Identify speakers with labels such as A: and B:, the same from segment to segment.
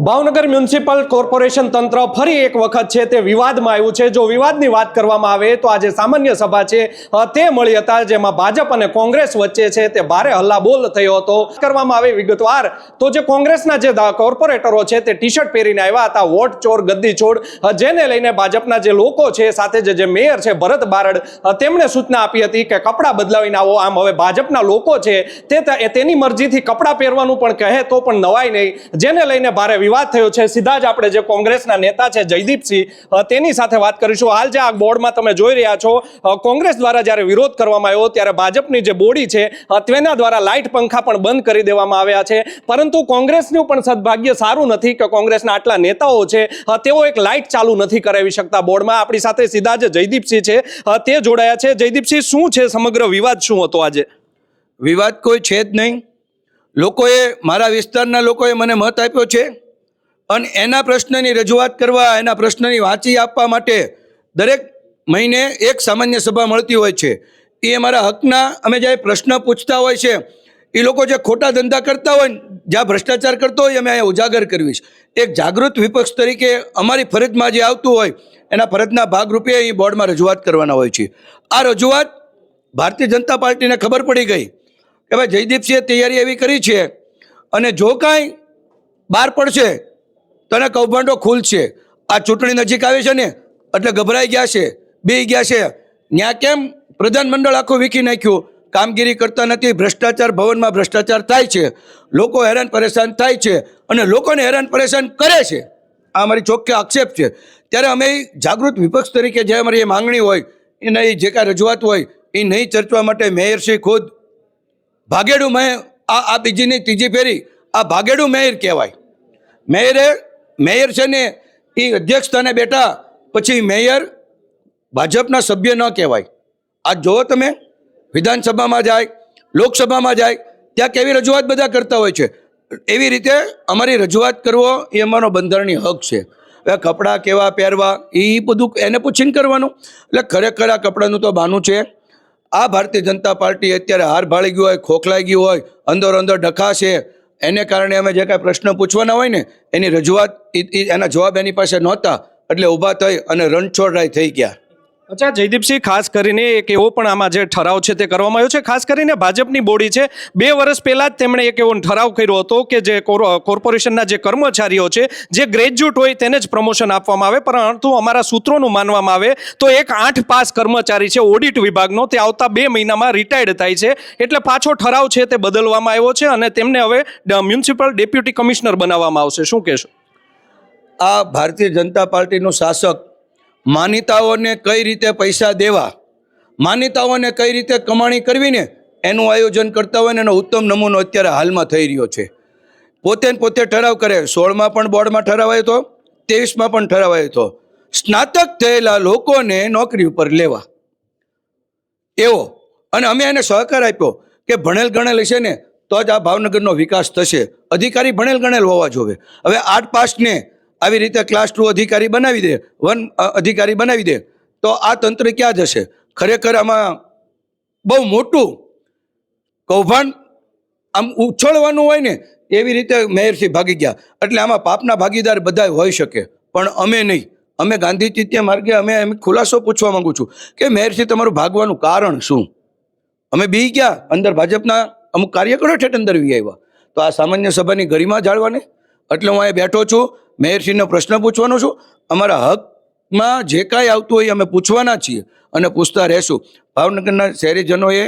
A: Bhavnagar municipal corporation તંત્ર ફરી એક વખત છે તે વિવાદમાં આવ્યું છે. જો વિવાદની વાત કરવામાં આવે તો આજે સામાન્ય સભા છે. તે મળી હતા જેમાં ભાજપ અને કોંગ્રેસ વચ્ચે છે તે ભારે હલ્લાબોલ થયો હતો. કરવામાં આવે વિગતવાર તો જે કોંગ્રેસના જે કોર્પોરેટરો છે તે ટી શર્ટ પહેરીને આવ્યા હતા. વોટ ચોર, ગદ્દી છોડ જેને લઈને ભાજપના જે લોકો છે સાથે જે મેયર છે ભરત બારડ તેમણે સૂચના આપી હતી કે કપડાં બદલાવીને આવો. આમ હવે ભાજપના લોકો છે તે તેની મરજીથી કપડાં પહેરવાનું પણ કહે તો પણ નવાય નહીં. જેને લઈને ભારે વિવાદ થયો છે. સીધા જ આપણે જે કોંગ્રેસના નેતા છે, જયદીપસિંહ તેની સાથે વાત કરીશું. હાલ જે આ બોર્ડમાં તમે જોઈ રહ્યા છો કોંગ્રેસ દ્વારા જ્યારે વિરોધ કરવામાં આવ્યો, ત્યારે ભાજપની જે બોડી છે તેના દ્વારા લાઇટ પંખા પણ બંધ કરી દેવામાં આવ્યા છે. પરંતુ કોંગ્રેસનું પણ સદભાગ્ય સારું નથી કે કોંગ્રેસના આટલા નેતાઓ છે તેઓ એક લાઇટ ચાલુ નથી કરાવી શકતા બોર્ડમાં. આપણી સાથે સીધા જે જયદીપસિંહ છે. તે જોડાયા છે. જયદીપસિંહ, શું છે સમગ્ર વિવાદ શું હતો આજે?
B: વિવાદ કોઈ છે જ નહીં. લોકોએ, મારા વિસ્તારના લોકોએ મને મત આપ્યો છે. અને એના પ્રશ્નની રજૂઆત કરવા, એના પ્રશ્નની વાંચી આપવા માટે દરેક મહિને એક સામાન્ય સભા મળતી હોય છે. એ અમારા હકના, અમે જ્યારે પ્રશ્ન પૂછતા હોય છે, એ લોકો જે ખોટા ધંધા કરતા હોય, જ્યાં ભ્રષ્ટાચાર કરતો હોય અમે અહીંયા ઉજાગર કરવીશ એક જાગૃત વિપક્ષ તરીકે અમારી ફરજમાં જે આવતું હોય, એના ફરજના ભાગરૂપે એ બોર્ડમાં રજૂઆત કરવાના હોય છે. આ રજૂઆત ભારતીય જનતા પાર્ટીને ખબર પડી ગઈ કે ભાઈ જયદીપસિંહે તૈયારી એવી કરી છે અને જો કાંઈ બહાર પડશે તો કૌભાંડો કૌભાંડો ખુલશે આ ચૂંટણી નજીક આવે છે ને, એટલે ગભરાઈ ગયા છે બે ગયા છે. ત્યાં કેમ? પ્રધાનમંડળ આખું વીખી નાખ્યું. કામગીરી કરતા નથી, ભ્રષ્ટાચાર ભવનમાં ભ્રષ્ટાચાર થાય છે. લોકો હેરાન પરેશાન થાય છે અને લોકોને હેરાન પરેશાન કરે છે. આ અમારી ચોખ્ખી આક્ષેપ છે. ત્યારે અમે જાગૃત વિપક્ષ તરીકે જે અમારી માંગણી હોય એના એ જે કાંઈ રજૂઆત હોય, એ નહીં ચર્ચવા માટે મેયરશ્રી ખુદ ભાગેડું મેં આ આ બીજીની ત્રીજી ફેરી, આ ભાગેડું મેયર કહેવાય. મેયરે મેયર છે ને એ અધ્યક્ષ સ્થાને બેઠા પછી મેયર ભાજપના સભ્ય ન કહેવાય. આ જુઓ તમે, વિધાનસભામાં જાય, લોકસભામાં જાય, ત્યાં કેવી રજૂઆત બધા કરતા હોય છે. એવી રીતે અમારી રજૂઆત કરવો એ અમારો બંધારણીય હક છે. હવે કપડાં કેવા પહેરવા એ બધું એને પૂછીને કરવાનું. એટલે ખરેખર આ કપડાનું તો બાનું છે. આ ભારતીય જનતા પાર્ટી અત્યારે હાર ભાળી ગયું હોય, ખોખલાઈ ગયું હોય અંદર અંદર ડખાશે એને કારણે અમે જે કાંઈ પ્રશ્ન પૂછવાના હોય ને, એની રજૂઆત એના જવાબ એની પાસે નહોતા, એટલે ઊભા થઈ અને રણછોડરાય થઈ ગયા.
A: અચ્છા, જયદીપસિંહ, ખાસ કરીને એક એવો પણ આમાં જે ઠરાવ છે તે કરવામાં આવ્યો છે. ખાસ કરીને ભાજપની બોડી છે. બે વર્ષ પહેલાં જ તેમણે એક એવો ઠરાવ કર્યો હતો કે જે કોર- કોર્પોરેશનના જે કર્મચારીઓ છે, જે ગ્રેજ્યુએટ હોય તેને જ પ્રમોશન આપવામાં આવે. પરંતુ અમારા સૂત્રોનું માનવામાં આવે તો એક આઠ પાસ કર્મચારી છે, ઓડિટ વિભાગનો, તે આવતા બે મહિનામાં રિટાયર્ડ થાય છે. એટલે પાછો ઠરાવ છે તે બદલવામાં આવ્યો છે અને તેમને હવે મ્યુનિસિપલ ડેપ્યુટી કમિશનર બનાવવામાં આવશે. શું કહેશો?
B: આ ભારતીય જનતા પાર્ટીનું શાસક માન્યતાઓને કઈ રીતે પૈસા દેવા? માનીતાઓને કઈ રીતે કમાણી કરવી ને એનું આયોજન કરતા હોય ને એનો ઉત્તમ નમૂનો અત્યારે હાલમાં થઈ રહ્યો છે. પોતે પોતે ઠરાવ કરે. સોળમાં પણ બોર્ડમાં ઠરાવાયો હતો ત્રેવીસમાં પણ ઠરાવાયો હતો સ્નાતક થયેલા લોકોને નોકરી ઉપર લેવા. એવો. અને અમે એને સહકાર આપ્યો કે ભણેલ ગણેલ હશે ને, તો જ આ ભાવનગરનો વિકાસ થશે. અધિકારી ભણેલ ગણેલ હોવા જોવે. હવે આઠ પાસને આવી રીતે ક્લાસ ટુ અધિકારી બનાવી દે વન અધિકારી બનાવી દે, તો આ તંત્ર ક્યાં જશે? ખરેખર આમાં બહુ મોટું કૌભાંડ આમ ઉછળવાનું હોય ને, એવી રીતે મેયરથી ભાગી ગયા. એટલે આમાં પાપના ભાગીદાર બધા હોઈ શકે, પણ અમે નહીં. અમે ગાંધી ચિત્ય માર્ગે અમે એમ ખુલાસો પૂછવા માંગુ છું કે મેયરથી તમારું ભાગવાનું કારણ શું? અમે બી ગયા, અંદર ભાજપના અમુક કાર્યકરો ઠેઠ અંદર વી આવ્યા. તો આ સામાન્ય સભાની ગરિમા જાળવાને એટલે હું અહીં બેઠો છું મેયરશ્રીને પ્રશ્ન પૂછવાનો છું. અમારા હકમાં જે કાંઈ આવતું હોય અમે પૂછવાના છીએ અને પૂછતા રહેશું. ભાવનગરના શહેરીજનોએ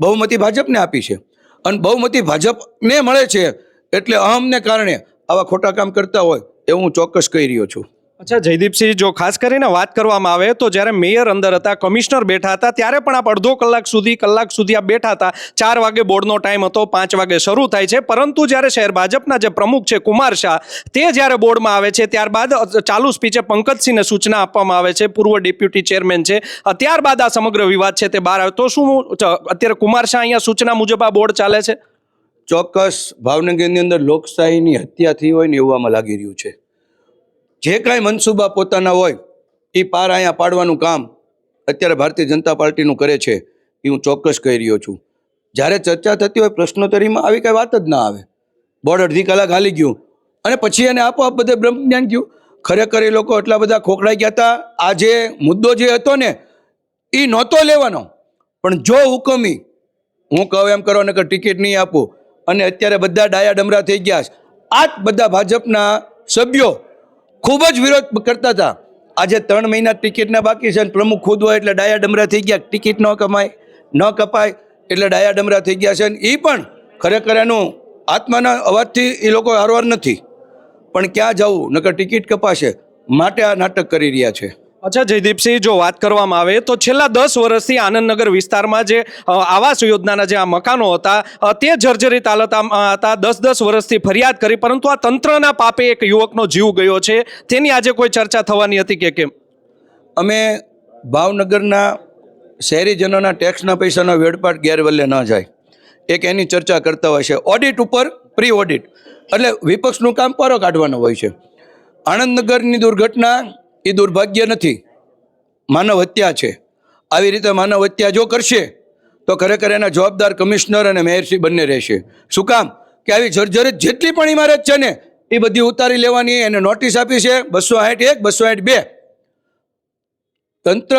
B: બહુમતી ભાજપને આપી છે. અને બહુમતી ભાજપને મળે છે એટલે અહમને કારણે આવા ખોટા કામ કરતા હોય એવું હું ચોક્કસ કહી રહ્યો છું.
A: અચ્છા, જયદીપસિંહ, જો ખાસ કરીને વાત કરવામાં આવે તો જ્યારે મેયર અંદર હતા, કમિશનર બેઠા હતા, ત્યારે પણ આપ અડધો કલાક સુધી કલાક સુધી આ બેઠા હતા. ચાર વાગે બોર્ડનો ટાઈમ હતો, પાંચ વાગે શરૂ થાય છે. પરંતુ જ્યારે શહેર ભાજપના જે પ્રમુખ છે, કુમાર શાહ, તે જ્યારે બોર્ડમાં આવે છે, ત્યારબાદ ચાલુ સ્પીચે પંકજસિંહને સૂચના આપવામાં આવે છે. પૂર્વ ડેપ્યુટી ચેરમેન છે. ત્યારબાદ આ સમગ્ર વિવાદ છે, તે બહાર આવે. તો શું અત્યારે કુમાર શાહ અહીંયા સૂચના મુજબ આ બોર્ડ ચાલે છે?
B: ચોક્કસ. ભાવનગરની અંદર લોકશાહીની હત્યા થઈ હોય ને એવું આમાં લાગી રહ્યું છે. જે કાંઈ મનસૂબા પોતાના હોય એ પાર અહીંયા પાડવાનું કામ અત્યારે ભારતીય જનતા પાર્ટીનું કરે છે એ હું ચોક્કસ કહી રહ્યો છું. જ્યારે ચર્ચા થતી હોય, પ્રશ્નોત્તરીમાં આવી કાંઈ વાત જ ના આવે. બોર્ડ અડધી કલાક હાલી ગયું. અને પછી એને આપોઆપ બધે બ્રહ્મ જ્ઞાન થયું. ખરેખર એ લોકો એટલા બધા ખોખડાઈ ગયા હતા. આ જે મુદ્દો જે હતો ને એ નહોતો લેવાનો. પણ જો હુકમી હું કહું એમ કરો, નકર ટિકિટ નહીં આપું. અને અત્યારે બધા ડાયા ડમરા થઈ ગયા છે. આ જ બધા ભાજપના સભ્યો ખૂબ જ વિરોધ કરતા હતા. આજે ત્રણ મહિના ટિકિટના બાકી છે પ્રમુખ ખુદ હોય એટલે ડાયા ડમરા થઈ ગયા. ટિકિટ ન કમાય, ન કપાય એટલે ડાયા ડમરા થઈ ગયા છે અને એ પણ ખરેખર એનું આત્માના અવાજથી એ લોકો હારવાર નથી. પણ ક્યાં જવું? નકર ટિકિટ કપાશે. માટે આ નાટક કરી રહ્યા છે.
A: અચ્છા, જયદીપસિંહ, જો વાત કરવામાં આવે તો છેલ્લા દસ વર્ષથી આનંદનગર વિસ્તારમાં જે આવાસ યોજનાના જે આ મકાનો હતા તે જર્જરિત હાલતમાં હતા. દસ દસ વર્ષથી ફરિયાદ કરી, પરંતુ આ તંત્રના પાપે એક યુવકનો જીવ ગયો છે. તેની આજે કોઈ ચર્ચા થવાની હતી કે કેમ?
B: અમે ભાવનગરના શહેરીજનોના ટેક્સના પૈસાનો વેડપાટ ગેરવલ્લે ન જાય. એક એની ચર્ચા કરતા હોય છે. ઓડિટ ઉપર પ્રી ઓડિટ એટલે વિપક્ષનું કામ પારો કાઢવાનું હોય છે. આણંદનગરની દુર્ઘટના એ દુર્ભાગ્ય નથી. માનવ હત્યા છે. આવી રીતે માનવ હત્યા જો કરશે, તો ખરેખર એના જવાબદાર કમિશનર અને મેયરશ્રી બંને રહેશે. શું કામ? કે આવી જર્જરિત જેટલી પણ ઇમારત છે ને, એ બધી ઉતારી લેવાની એને નોટિસ આપી છે બસો આઠ એક, બસો આઠ બે. તંત્ર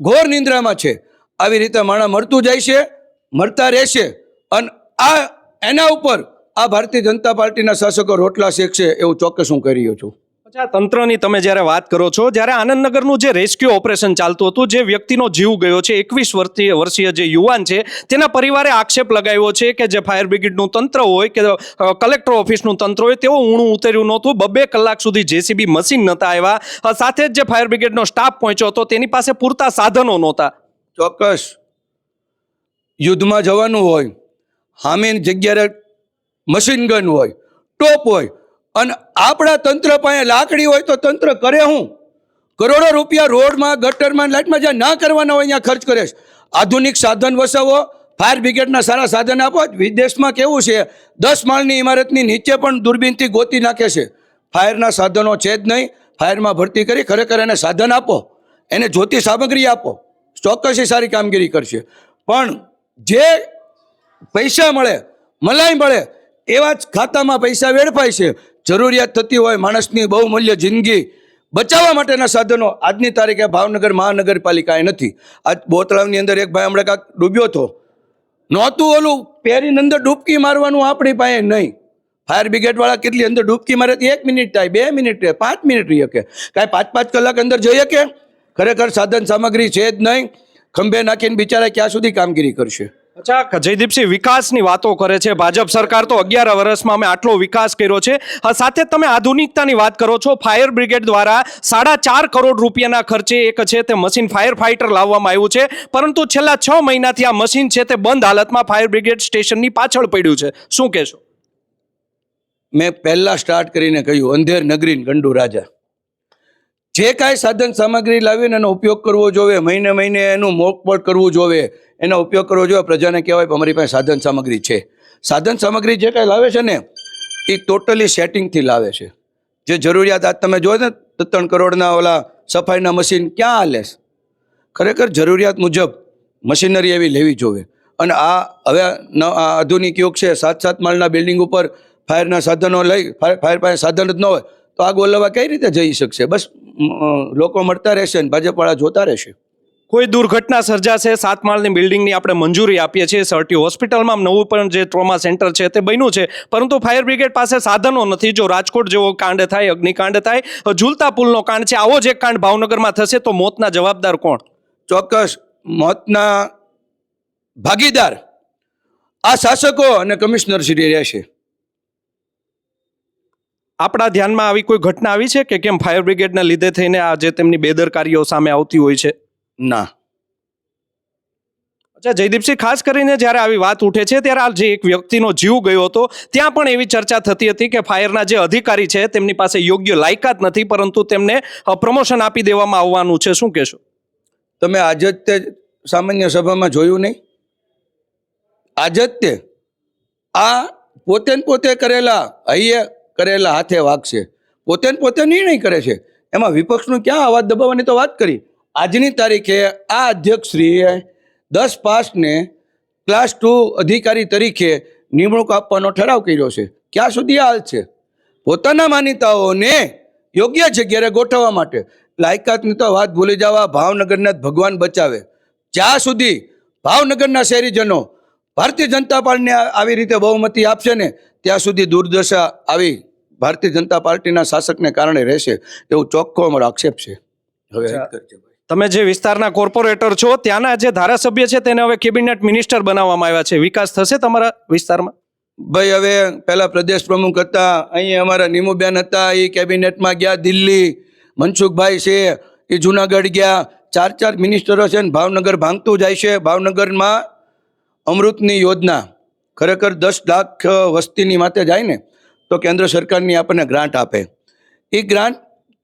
B: ઘોર નિંદ્રામાં છે. આવી રીતે માણસ મળતું જાય છે મળતા રહેશે. અને આ એના ઉપર આ ભારતીય જનતા પાર્ટીના શાસકો રોટલા શેકશે એવું ચોક્કસ હું કરી રહ્યો છું.
A: તંત્રની તમે જ્યારે વાત કરો છો, જ્યારે આનંદનગરનું જે રેસ્ક્યુ ઓપરેશન ચાલતું હતું, જે વ્યક્તિનો જીવ ગયો છે, એકવીસ વર્ષીય જે યુવાન છે, તેના પરિવારે આક્ષેપ લગાવ્યો છે કે જે ફાયર બ્રિગેડનું તંત્ર હોય કે કલેક્ટર ઓફિસનું તંત્ર હોય, તેઓ ઊણું ઉતર્યું નહોતું. બબે કલાક સુધી જેસીબી મશીન નહોતા આવ્યા. સાથે જ જે ફાયર બ્રિગેડનો સ્ટાફ પહોંચ્યો હતો, તેની પાસે પૂરતા સાધનો નહોતા.
B: ચોક્કસ. યુદ્ધમાં જવાનું હોય, હામીન જગ્યાએ મશીન ગન હોય, ટોપ હોય અને આપણા તંત્ર પાસે લાકડી હોય તો તંત્ર કરે હું. કરોડો રૂપિયા રોડમાં, ગટરમાં, લાઇટમાં જ્યાં ના કરવાના હોય ત્યાં ખર્ચ કરે છે. આધુનિક સાધન વસાવો, ફાયર બ્રિગેડના સારા સાધન આપો. વિદેશમાં કેવું છે, દસ માળની ઇમારતની નીચે પણ દૂરબીનથી ગોતી નાખે છે. ફાયરના સાધનો છે જ નહીં, ફાયરમાં ભરતી કરી, ખરેખર એને સાધન આપો. એને જોતી સામગ્રી આપો. ચોક્કસ સારી કામગીરી કરશે. પણ જે પૈસા મળે, મલાઈ મળે, એવા જ ખાતામાં પૈસા વેડફાય છે. જરૂરિયાત થતી હોય માણસની બહુમૂલ્ય જિંદગી બચાવવા માટેના સાધનો આજની તારીખે ભાવનગર મહાનગરપાલિકાએ નથી. આજ બોતળાવની અંદર એક ભાઈ હમણાં કાંક ડૂબ્યો હતો. નહોતું ઓલું, પહેરીને અંદર ડૂબકી મારવાનું આપણી પાસે નહીં. ફાયર બ્રિગેડવાળા કેટલી અંદર ડૂબકી મારે એક મિનિટ થાય, બે મિનિટ થાય પાંચ મિનિટ રહી શકે. કાંઈ પાંચ પાંચ કલાક અંદર જઈ શકે? ખરેખર સાધન સામગ્રી છે જ નહીં. ખંભે નાખીને બિચારા ક્યાં સુધી કામગીરી કરશે?
A: અચ્છા જયદીપસિંહ, વિકાસની વાતો કરે છે. ભાજપ સરકાર તો અગિયાર વર્ષમાં અમે આટલો વિકાસ કર્યો છે. સાથે તમે આધુનિકતાની વાત કરો છો. ફાયર બ્રિગેડ દ્વારા સાડા ચાર કરોડ રૂપિયાના ખર્ચે એક છે તે મશીન ફાયર ફાઇટર લાવવામાં આવ્યું છે. પરંતુ છેલ્લા છ મહિનાથી આ મશીન છે તે બંધ હાલતમાં ફાયર બ્રિગેડ સ્ટેશનની પાછળ પડ્યું છે. શું કહેશો?
B: મેં પહેલા સ્ટાર્ટ કરીને કહ્યું, અંધેર નગરીન ગંડુ રાજા. જે કાંઈ સાધન સામગ્રી લાવીને એનો ઉપયોગ કરવો જોઈએ મહિને મહિને એનું મોકપોટ કરવું જોઈએ એનો ઉપયોગ કરવો જોઈએ પ્રજાને કહેવાય અમારી પાસે સાધન સામગ્રી છે. સાધન સામગ્રી જે કાંઈ લાવે છે ને એ ટોટલી સેટિંગથી લાવે છે. જે જરૂરિયાત આજ તમે જોયો ને ત્રણ કરોડના ઓલા સફાઈના મશીન ક્યાં હાલે ખરેખર જરૂરિયાત મુજબ મશીનરી એવી લેવી જોઈએ અને આ હવે આધુનિક યુગ છે સાત સાત માળના બિલ્ડિંગ ઉપર ફાયરના સાધનો લઈ ફાયર ફાયર પાસે સાધન જ ન હોય તો આ ગોલવા કઈ રીતે જઈ શકશે? બસ લોકો મળતા રહેશે ને ભાજપવાળા જોતા રહેશે.
A: કોઈ દુર્ઘટના સર્જાશે સાત માળની બિલ્ડિંગની આપણે મંજૂરી આપીએ છીએ. સરટી હોસ્પિટલમાં નવું પણ જે ટ્રોમા સેન્ટર છે તે બન્યું છે. પરંતુ ફાયર બ્રિગેડ પાસે સાધનો નથી. જો રાજકોટ જેવો કાંડ થાય અગ્નિકાંડ થાય ઝૂલતા પુલનો કાંડ છે આવો જ એક કાંડ ભાવનગરમાં થશે તો મોતના જવાબદાર કોણ?
B: ચોક્કસ મોતના ભાગીદાર આ શાસકો અને કમિશનર શ્રી રહેશે.
A: આપણા ધ્યાનમાં આવી કોઈ ઘટના આવી છે કે કેમ ફાયર બ્રિગેડના લીધે થઈને આ જે તેમની બેદરકારીઓ સામે આવતી હોય છે?
B: ના.
A: અચ્છા જયદીપસિંહ ખાસ કરીને જ્યારે આવી વાત ઉઠે છે ત્યારે આ જે એક વ્યક્તિનો જીવ ગયો હતો ત્યાં પણ એવી ચર્ચા થતી હતી કે ફાયરના જે અધિકારી છે તેમની પાસે યોગ્ય લાયકાત નથી પરંતુ તેમને પ્રમોશન આપી દેવામાં આવવાનું છે. શું કહેશો?
B: તમે આજે જ તે સામાન્ય સભામાં જોયું નહીં? આજે જ તે? આ પોતે પોતે કરેલા હૈયે કરેલા હાથે વાગશે પોતે પોતે નિર્ણય કરે છે. એમાં વિપક્ષનું ક્યાં અવાજ દબાવવાની તો વાત કરી. આજની તારીખે આ અધ્યક્ષશ્રીએ દસ પાસને ક્લાસ ટુ અધિકારી તરીકે નિમણૂક આપવાનો ઠરાવ કર્યો છે. ક્યાં સુધી હાલ છે? પોતાના માન્યતાઓને યોગ્ય જગ્યાએ ગોઠવવા માટે. લાયકાતની તો વાત ભૂલી જવા ભાવનગરના ભગવાન બચાવે. જ્યાં સુધી ભાવનગરના શહેરીજનો ભારતીય જનતા પાર્ટીને આવી રીતે બહુમતી આપશે ને ત્યાં સુધી દુર્દશા આવી ભારતીય જનતા પાર્ટીના શાસકને કારણે રહેશે એવું ચોખ્ખો અમારો આક્ષેપ છે. હવે.
A: તમે જે વિસ્તારના કોર્પોરેટર છો ત્યાંના જે ધારાસભ્ય છે તેને હવે કેબિનેટ મિનિસ્ટર બનાવવામાં આવ્યા છે. વિકાસ થશે તમારા વિસ્તારમાં?
B: ભાઈ હવે પહેલા પ્રદેશ પ્રમુખ હતા અહીં અમારા નીમુબેન હતા એ કેબિનેટમાં ગયા દિલ્હી. મનસુખભાઈ છે એ જુનાગઢ ગયા. ચાર ચાર મિનિસ્ટરો છે ને ભાવનગર ભાંગતું જાય છે. ભાવનગરમાં અમૃતની યોજના. ખરેખર દસ લાખ વસ્તીની માથે જાય ને, તો કેન્દ્ર સરકારની આપણને ગ્રાન્ટ આપે. એ ગ્રાન્ટ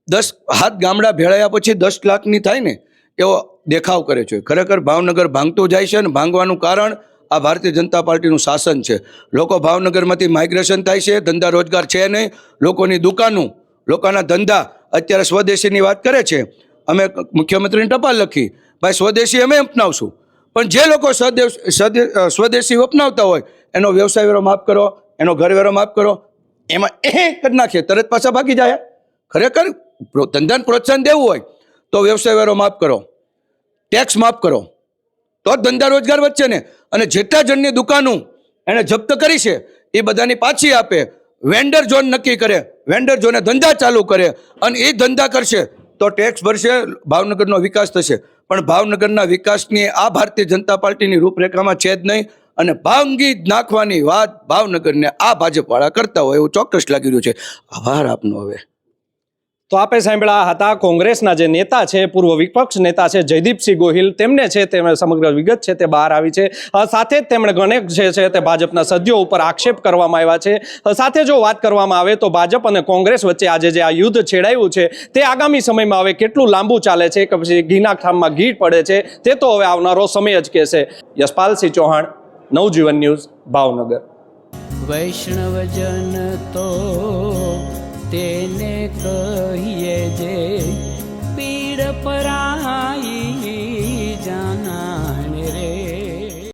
B: દસ હાથ ગામડા ભેળાયા પછી દસ લાખની થાય ને, એવો દેખાવ કરે છે. ખરેખર ભાવનગર ભાંગતું જાય છે ને, ભાંગવાનું કારણ આ ભારતીય જનતા પાર્ટીનું શાસન છે. લોકો ભાવનગરમાંથી માઇગ્રેશન થાય છે, ધંધા રોજગાર છે નહીં, લોકોની દુકાનો, લોકોના ધંધા અત્યારે સ્વદેશીની વાત કરે છે. અમે મુખ્યમંત્રીને ટપાલ લખી, ભાઈ સ્વદેશી અમે અપનાવશું. પણ જે લોકો સ્વદેશ અપનાવતા હોય, એનો વ્યવસાય વેરો માફ કરો, એનો ઘર વેરો માફ કરો, એમાં એ કરી નાખીએ, તરત પાછા ભાગી જાય. ખરેખર ધંધાને પ્રોત્સાહન દેવું હોય, તો વ્યવસાય વેરો માફ કરો. ટેક્સ માફ કરો. તો ધંધા રોજગાર વધશે ને. અને જેટલા જણની દુકાનો એણે જપ્ત કરી છે, એ બધાની પાછી આપે. વેન્ડર ઝોન નક્કી કરે. વેન્ડર ઝોને ધંધા ચાલુ કરે. અને એ ધંધા કરશે, તો ટેક્સ ભરશે, ભાવનગરનો વિકાસ થશે. પણ ભાવનગરના વિકાસની આ ભારતીય જનતા પાર્ટીની રૂપરેખામાં છે જ નહીં અને ભાંગી નાખવાની વાત ભાવનગરને આ ભાજપવાળા કરતા હોય એવું ચોક્કસ લાગી રહ્યું છે. આભાર આપનો હવે.
A: તો આપે સાંભળ્યા હતા, કોંગ્રેસના જે નેતા છે, પૂર્વ વિપક્ષ નેતા છે, જયદીપસિંહ ગોહિલ, તેમને છે તેમણે સમગ્ર વિગત છે તે બહાર આવી છે. સાથે જ તેમણે ગણેક જે છે તે ભાજપના સભ્યો ઉપર આક્ષેપ કરવામાં આવ્યા છે. સાથે જો વાત કરવામાં આવે તો ભાજપ અને કોંગ્રેસ વચ્ચે આજે જે આ યુદ્ધ છેડાયું છે, તે આગામી સમયમાં હવે કેટલું લાંબુ ચાલે છે? કે પછી ઘીના ખામમાં ઘી પડે છે? તે તો હવે આવનારો સમય જ કહેશે. યશપાલસિંહ ચૌહાણ, નવજીવન ન્યૂઝ, ભાવનગર.
C: વૈષ્ણવજન તો તેને કહીએ જે પીડ પર